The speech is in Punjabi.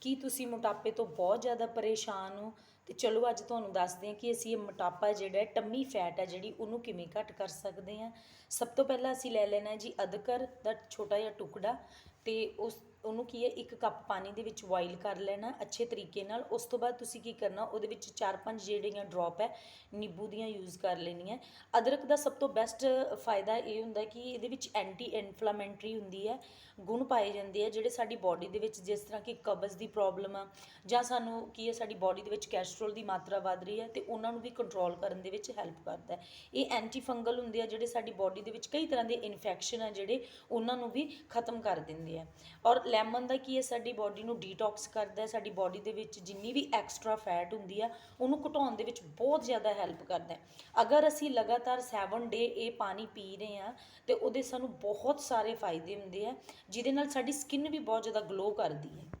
ਕੀ ਤੁਸੀਂ ਮੋਟਾਪੇ ਤੋਂ ਬਹੁਤ ਜ਼ਿਆਦਾ ਪਰੇਸ਼ਾਨ ਹੋ? ਤੇ ਚਲੋ ਅੱਜ ਤੁਹਾਨੂੰ ਦੱਸਦੇ ਹਾਂ ਕਿ ਅਸੀਂ ਇਹ ਮੋਟਾਪਾ ਜਿਹੜਾ ਟੰਮੀ ਫੈਟ ਹੈ ਜਿਹੜੀ, ਉਹਨੂੰ ਕਿਵੇਂ ਘੱਟ ਕਰ ਸਕਦੇ ਹਾਂ। ਸਭ ਤੋਂ ਪਹਿਲਾਂ ਅਸੀਂ ਲੈ ਲੈਣਾ ਜੀ ਅਦਰਕ ਦਾ ਛੋਟਾ ਜਿਹਾ ਟੁਕੜਾ ਤੇ ਉਸ, ਉਹਨੂੰ ਕੀ ਹੈ, ਇੱਕ ਕੱਪ ਪਾਣੀ ਦੇ ਵਿੱਚ ਬੋਇਲ ਕਰ ਲੈਣਾ ਅੱਛੇ ਤਰੀਕੇ ਨਾਲ। ਉਸ ਤੋਂ ਬਾਅਦ ਤੁਸੀਂ ਕੀ ਕਰਨਾ, ਉਹਦੇ ਵਿੱਚ ਚਾਰ ਪੰਜ ਜਿਹੜੀਆਂ ਡ੍ਰੌਪ ਹੈ, ਨਿੰਬੂ ਦੀਆਂ ਯੂਜ਼ ਕਰ ਲੈਣੀਆਂ। ਅਦਰਕ ਦਾ ਸਭ ਤੋਂ ਬੈਸਟ ਫਾਇਦਾ ਇਹ ਹੁੰਦਾ ਕਿ ਇਹਦੇ ਵਿੱਚ ਐਂਟੀ ਇਨਫਲਾਮੈਂਟਰੀ ਹੁੰਦੀ ਹੈ, ਗੁਣ ਪਾਏ ਜਾਂਦੇ ਆ ਜਿਹੜੇ ਸਾਡੀ ਬਾਡੀ ਦੇ ਵਿੱਚ ਜਿਸ ਤਰ੍ਹਾਂ ਕਿ ਕਬਜ਼ ਦੀ ਪ੍ਰੋਬਲਮ ਆ ਜਾਂ ਸਾਨੂੰ ਕੀ ਹੈ, ਸਾਡੀ ਬਾਡੀ ਦੇ ਵਿੱਚ ਕੈਸ਼ ਕੈਸਟਰੋਲ ਦੀ ਮਾਤਰਾ ਵੱਧ ਰਹੀ ਹੈ ਤੇ ਉਹਨਾਂ ਨੂੰ ਵੀ ਕੰਟਰੋਲ ਕਰਨ ਦੇ ਵਿੱਚ ਹੈਲਪ ਕਰਦਾ ਹੈ। ਇਹ ਐਂਟੀ ਫੰਗਲ ਹੁੰਦੇ ਆ ਜਿਹੜੇ ਸਾਡੀ ਬਾਡੀ ਦੇ ਵਿੱਚ ਕਈ ਤਰ੍ਹਾਂ ਦੇ ਇਨਫੈਕਸ਼ਨ ਆ ਜਿਹੜੇ ਉਹਨਾਂ ਨੂੰ ਵੀ ਖਤਮ ਕਰ ਦਿੰਦੇ ਆ। ਔਰ ਲੈਮਨ ਦਾ ਕੀ ਹੈ, ਸਾਡੀ ਬਾਡੀ ਨੂੰ ਡੀਟੌਕਸ ਕਰਦਾ ਹੈ, ਸਾਡੀ ਬਾਡੀ ਦੇ ਵਿੱਚ ਜਿੰਨੀ ਵੀ ਐਕਸਟਰਾ ਫੈਟ ਹੁੰਦੀ ਆ, ਉਹਨੂੰ ਘਟਾਉਣ ਦੇ ਵਿੱਚ ਬਹੁਤ ਜ਼ਿਆਦਾ ਹੈਲਪ ਕਰਦਾ ਹੈ। ਅਗਰ ਅਸੀਂ ਲਗਾਤਾਰ 7 ਡੇ ਇਹ ਪਾਣੀ ਪੀ ਰਹੇ ਆ, ਤੇ ਉਹਦੇ ਸਾਨੂੰ ਬਹੁਤ ਸਾਰੇ ਫਾਇਦੇ ਹੁੰਦੇ ਆ, ਜਿਹਦੇ ਨਾਲ ਸਾਡੀ ਸਕਿਨ ਵੀ ਬਹੁਤ ਜ਼ਿਆਦਾ ਗਲੋ ਕਰਦੀ ਹੈ।